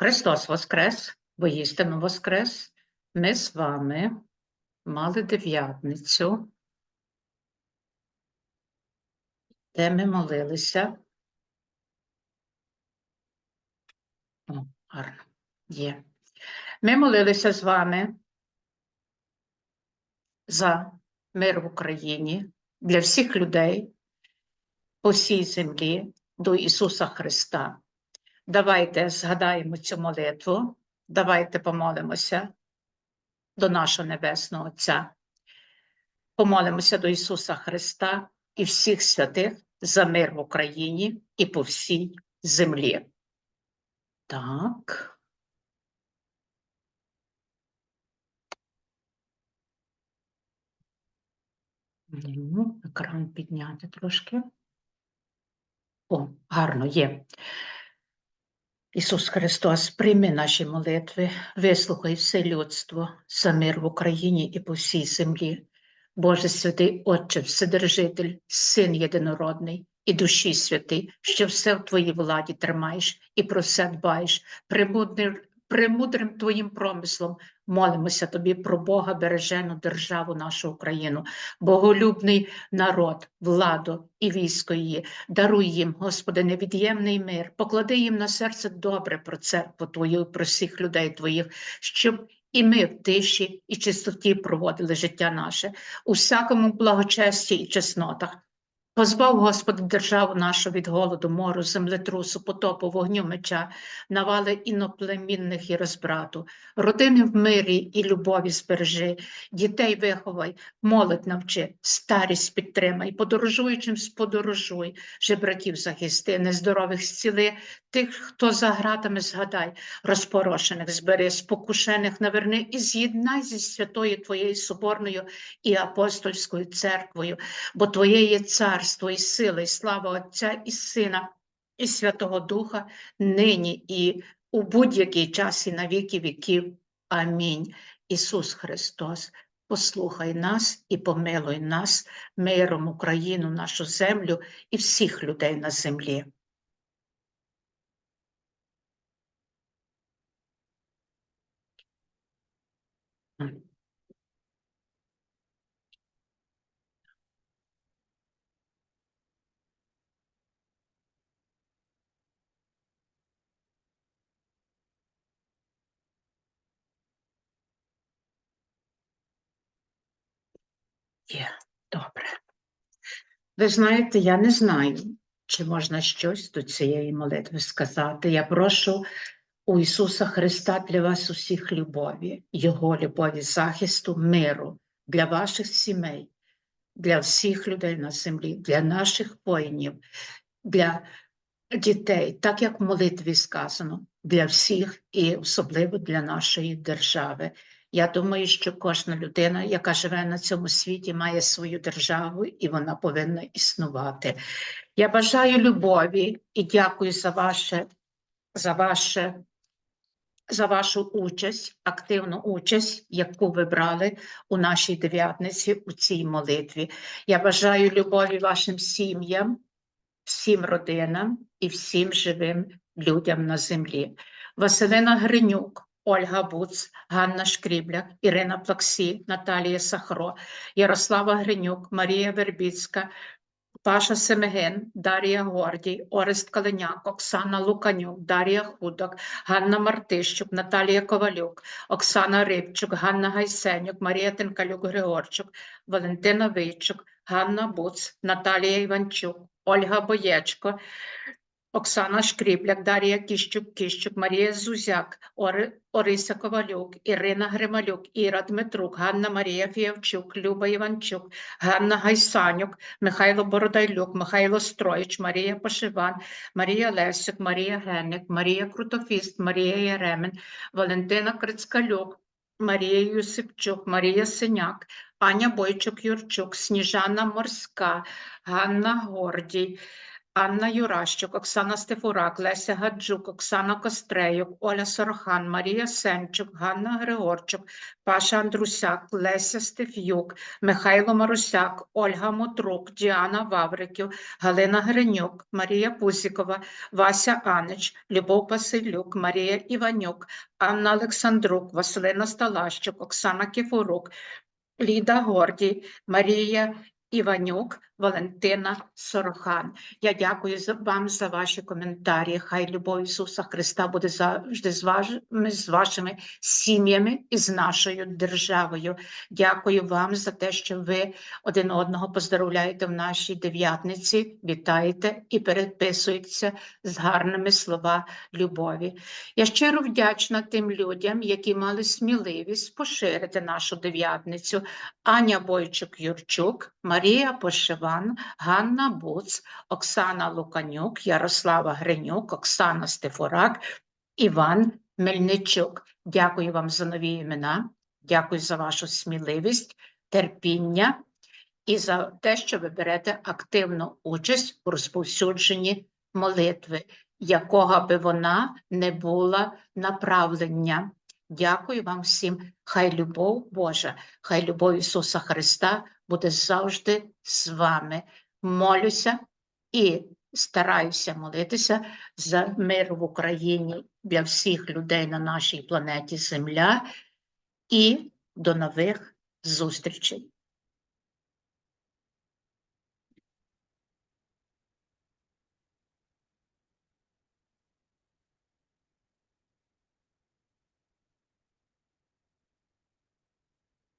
Христос Воскрес, воістину Воскрес. Ми з вами мали дев'ятницю, де ми молилися. О, гарно. Є. Ми молилися з вами за мир в Україні для всіх людей по всій землі до Ісуса Христа. Давайте згадаємо цю молитву, давайте помолимося до нашого Небесного Отця. Помолимося до Ісуса Христа і всіх святих за мир в Україні і по всій землі. Так. Ну, екран підняти трошки. О, гарно є. Ісус Христос, прийми наші молитви, вислухай все людство за мир в Україні і по всій землі. Боже святий Отче, Вседержитель, Син єдинородний і душі святий, що все в Твоїй владі тримаєш і про все дбаєш, премудрим, премудрим Твоїм промислом молимося Тобі про Бога, бережену державу нашу Україну, боголюбний народ, владу і військо її. Даруй їм, Господи, невід'ємний мир, поклади їм на серце добре про церкву Твою, про всіх людей Твоїх, щоб і ми в тиші і чистоті проводили життя наше, у всякому благочесті і чеснотах. Позбав, Господи, державу нашу від голоду, мору, землетрусу, потопу, вогню, меча, навали іноплемінних і розбрату, родини в мирі і любові збережи, дітей виховай, молодь навчи, старість підтримай, подорожуючим сподорожуй, жебраків захисти, нездорових зціли, тих, хто за гратами згадай, розпорошених збери, спокушених наверни і з'єднай зі святою Твоєю Соборною і апостольською церквою, бо Твоє є царство і сила, і слава Отця і Сина, і Святого Духа, нині і у будь-який час і на віки віків. Амінь. Ісус Христос, послухай нас і помилуй нас миром Україну, нашу землю і всіх людей на землі. Є, добре. Ви знаєте, я не знаю, чи можна щось до цієї молитви сказати. Я прошу у Ісуса Христа для вас усіх любові, Його любові, захисту, миру для ваших сімей, для всіх людей на землі, для наших воїнів, для дітей, так як в молитві сказано, для всіх і особливо для нашої держави. Я думаю, що кожна людина, яка живе на цьому світі, має свою державу і вона повинна існувати. Я бажаю любові і дякую за ваше, за ваше. За вашу участь, активну участь, яку ви брали у нашій дев'ятниці у цій молитві. Я бажаю любові вашим сім'ям, всім родинам і всім живим людям на землі. Василина Гринюк, Ольга Буц, Ганна Шкрібляк, Ірина Плаксі, Наталія Сахро, Ярослава Гринюк, Марія Вербіцька, Паша Семеген, Дар'я Гордій, Орест Калиняк, Оксана Луканюк, Дар'я Худок, Ганна Мартищук, Наталія Ковалюк, Оксана Рибчук, Ганна Гайсенюк, Марія Тенкалюк Григорчук, Валентина Вийчук, Ганна Буц, Наталія Іванчук, Ольга Боєчко, Оксана Шкріпляк, Дар'я Кіщук, Кіщук, Марія Зузяк, Ори, Орися Ковалюк, Ірина Грималюк, Іра Дмитрук, Ганна Марія Фіявчук, Люба Іванчук, Ганна Гайсанюк, Михайло Бородайлюк, Михайло Строїч, Марія Пошиван, Марія Лесюк, Марія Генник, Марія Крутофіст, Марія Яремен, Валентина Крицкалюк, Марія Юсипчук, Марія Синяк, Аня Бойчук Юрчук, Сніжана Морська, Ганна Гордій, Анна Юращук, Оксана Стефурак, Леся Гаджук, Оксана Кострейок, Оля Сорохан, Марія Сенчук, Ганна Григорчук, Паша Андрусяк, Леся Стеф'юк, Михайло Марусяк, Ольга Мотрук, Діана Вавриків, Галина Гринюк, Марія Пусікова, Вася Анич, Любов Василюк, Марія Іванюк, Анна Олександрук, Василина Сталащук, Оксана Кіфурук, Ліда Гордій, Марія Іванюк, Валентина Сорохан. Я дякую вам за ваші коментарі. Хай любов Ісуса Христа буде завжди з вашими, з вашими сім'ями і з нашою державою. Дякую вам за те, що ви один одного поздоровляєте в нашій дев'ятниці, вітаєте і переписуєтеся з гарними слова любові. Я щиро вдячна тим людям, які мали сміливість поширити нашу дев'ятницю. Аня Бойчук-Юрчук, Марія Пошиван, Ганна Буц, Оксана Луканюк, Ярослава Гринюк, Оксана Стефурак, Іван Мельничук. Дякую вам за нові імена, дякую за вашу сміливість, терпіння і за те, що ви берете активну участь у розповсюдженні молитви, якого би вона не була направлення. Дякую вам всім. Хай любов Божа, хай любов Ісуса Христа буде завжди з вами. Молюся і стараюся молитися за мир в Україні для всіх людей на нашій планеті Земля. І до нових зустрічей.